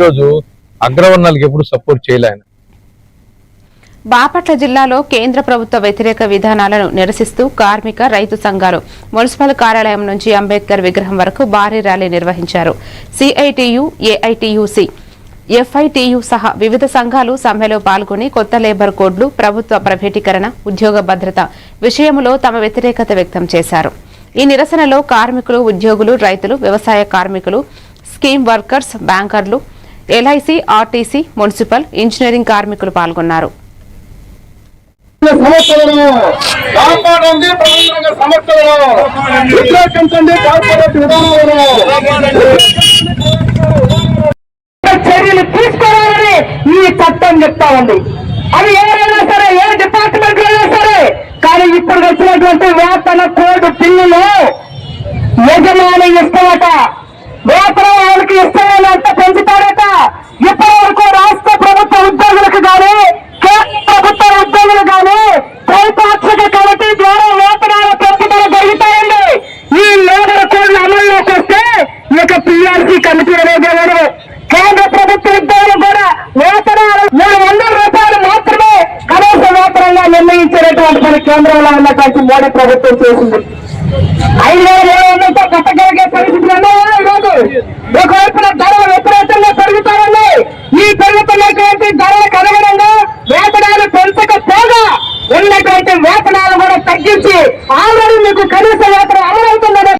ఈరోజు అగ్రవర్ణాలకు ఎప్పుడు సపోర్ట్ చేయలే బాపట్ల జిల్లాలో కేంద్ర ప్రభుత్వ వ్యతిరేక విధానాలను నిరసిస్తూ కార్మిక రైతు సంఘాలు మున్సిపల్ కార్యాలయం నుంచి అంబేద్కర్ విగ్రహం వరకు భారీ ర్యాలీ నిర్వహించారు. సిఐటియు ఏఐటియుసి ఎఫ్ఐటియు సహా వివిధ సంఘాలు సమ్మెలో పాల్గొని కొత్త లేబర్ కోడ్లు ప్రభుత్వ ప్రైవేటీకరణ ఉద్యోగ భద్రత విషయంలో తమ వ్యతిరేకత వ్యక్తం చేశారు. ఈ నిరసనలో కార్మికులు ఉద్యోగులు రైతులు వ్యవసాయ కార్మికులు స్కీమ్ వర్కర్స్ బ్యాంకర్లు ఎల్ఐసి ఆర్టీసీ మున్సిపల్ ఇంజనీరింగ్ కార్మికులు పాల్గొన్నారు. సమస్యలను కాపాడండి ప్రభుత్వ సమస్యలను వ్యతిరేకించండి కార్పొరేట్ విధానాలను చర్యలు తీసుకోవాలని ఈ చట్టం చెప్తా ఉంది. అది ఎవరైనా సరే ఏ డిపార్ట్మెంట్ అయినా సరే కానీ ఇప్పుడు వచ్చినటువంటి వేతన కోడ్ బిల్లులో యజమాని ఇష్టమట వేతనం వాళ్ళకి ఇష్టమైన అంత పెంచుతారట వెంకటపల్లి కేంద్రంలో ఉన్నటువంటి మోడీ ప్రభుత్వం చేసింది. ఐదు కట్టగలిగే పరిస్థితులు ఒకవైపున ధరలు విపరీతంగా పెరుగుతారండి ఈ పెరుగుతున్నటువంటి వేతనాలు పెంచకపోగా ఉన్నటువంటి వేతనాలు కూడా తగ్గించి ఆల్రెడీ మీకు కనీస వేతనం అమలవుతుందనే